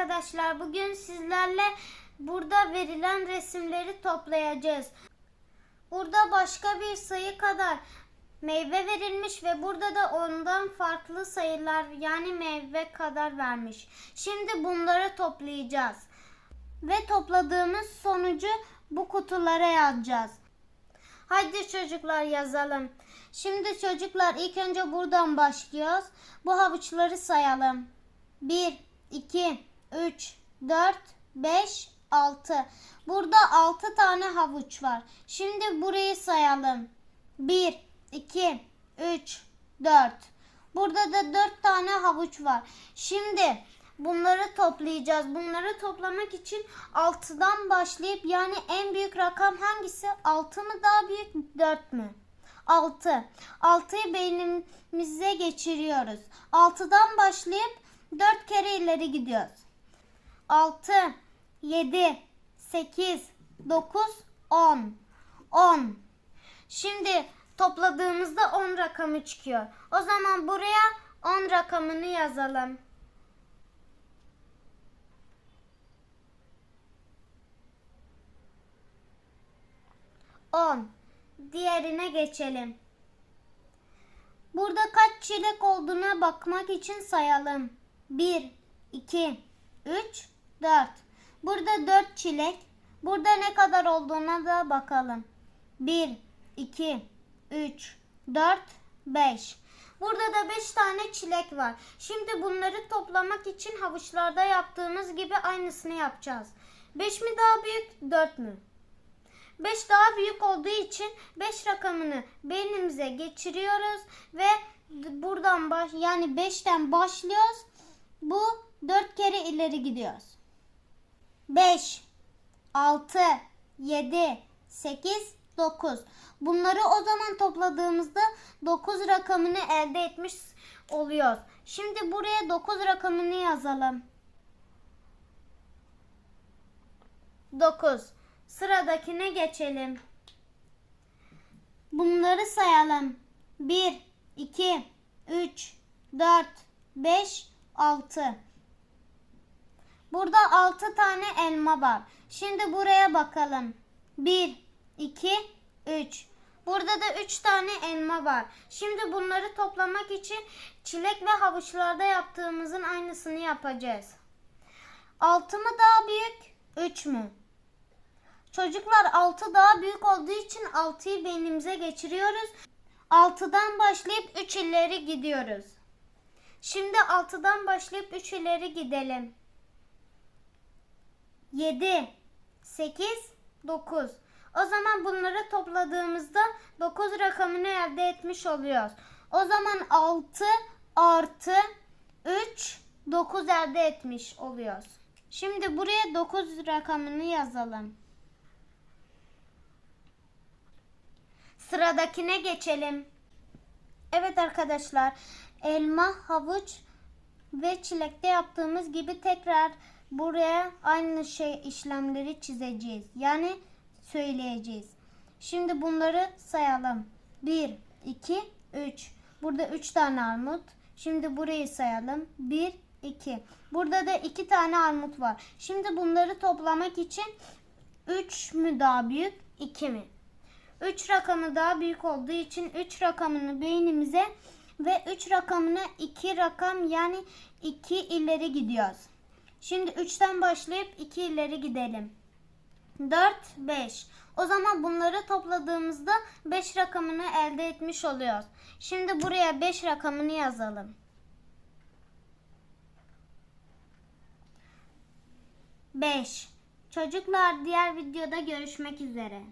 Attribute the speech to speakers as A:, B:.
A: arkadaşlar. Bugün sizlerle burada verilen resimleri toplayacağız. Burada başka bir sayı kadar meyve verilmiş ve burada da ondan farklı sayılar yani meyve kadar vermiş. Şimdi bunları toplayacağız. Ve topladığımız sonucu bu kutulara yazacağız. Haydi çocuklar yazalım. Şimdi çocuklar ilk önce buradan başlıyoruz. Bu havuçları sayalım. 1, 2, 3, 4, 5, 6. Burada 6 tane havuç var. Şimdi burayı sayalım. 1, 2, 3, 4. Burada da 4 tane havuç var. Şimdi bunları toplayacağız. Bunları toplamak için 6'dan başlayıp yani en büyük rakam hangisi? 6 mı daha büyük 4 mü? 6. 6'yı beynimize geçiriyoruz. 6'dan başlayıp 4 kere ileri gidiyoruz. 6, 7, 8, 9, 10. 10. Şimdi topladığımızda 10 rakamı çıkıyor. O zaman buraya 10 rakamını yazalım. On. Diğerine geçelim. Burada kaç çilek olduğuna bakmak için sayalım. 1, 2, 3, 4. Burada 4 çilek. Burada ne kadar olduğuna da bakalım. 1, 2, 3, 4, 5. Burada da 5 tane çilek var. Şimdi bunları toplamak için havuçlarda yaptığımız gibi aynısını yapacağız. 5 mi daha büyük, 4 mü? 5 daha büyük olduğu için 5 rakamını beynimize geçiriyoruz ve buradan baş yani 5'ten başlıyoruz. Bu 4 kere ileri gidiyoruz. 5 6 7 8 9. Bunları o zaman topladığımızda 9 rakamını elde etmiş oluyoruz. Şimdi buraya 9 rakamını yazalım. 9. Sıradakine geçelim. Bunları sayalım. 1, 2, 3, 4, 5, 6. Burada 6 tane elma var. Şimdi buraya bakalım. 1, 2, 3. Burada da 3 tane elma var. Şimdi bunları toplamak için çilek ve havuçlarda yaptığımızın aynısını yapacağız. 6 mı daha büyük? 3 mü? Çocuklar 6 daha büyük olduğu için 6'yı beynimize geçiriyoruz. 6'dan başlayıp 3 ileri gidiyoruz. Şimdi 6'dan başlayıp 3 ileri gidelim. 7, 8, 9. O zaman bunları topladığımızda 9 rakamını elde etmiş oluyoruz. O zaman 6 artı 3, 9 elde etmiş oluyoruz. Şimdi buraya 9 rakamını yazalım. Sıradakine geçelim. Evet arkadaşlar, elma, havuç ve çilekte yaptığımız gibi tekrar buraya aynı şey işlemleri çizeceğiz. Yani söyleyeceğiz. Şimdi bunları sayalım. 1, 2, 3. Burada 3 tane armut. Şimdi burayı sayalım. 1, 2. Burada da 2 tane armut var. Şimdi bunları toplamak için 3 mü daha büyük, 2 mi? 3 rakamı daha büyük olduğu için 3 rakamını beynimize ve 3 rakamına 2 rakam yani 2 ileri gidiyoruz. Şimdi 3'ten başlayıp 2 ileri gidelim. 4, 5. O zaman bunları topladığımızda 5 rakamını elde etmiş oluyoruz. Şimdi buraya 5 rakamını yazalım. 5. Çocuklar diğer videoda görüşmek üzere.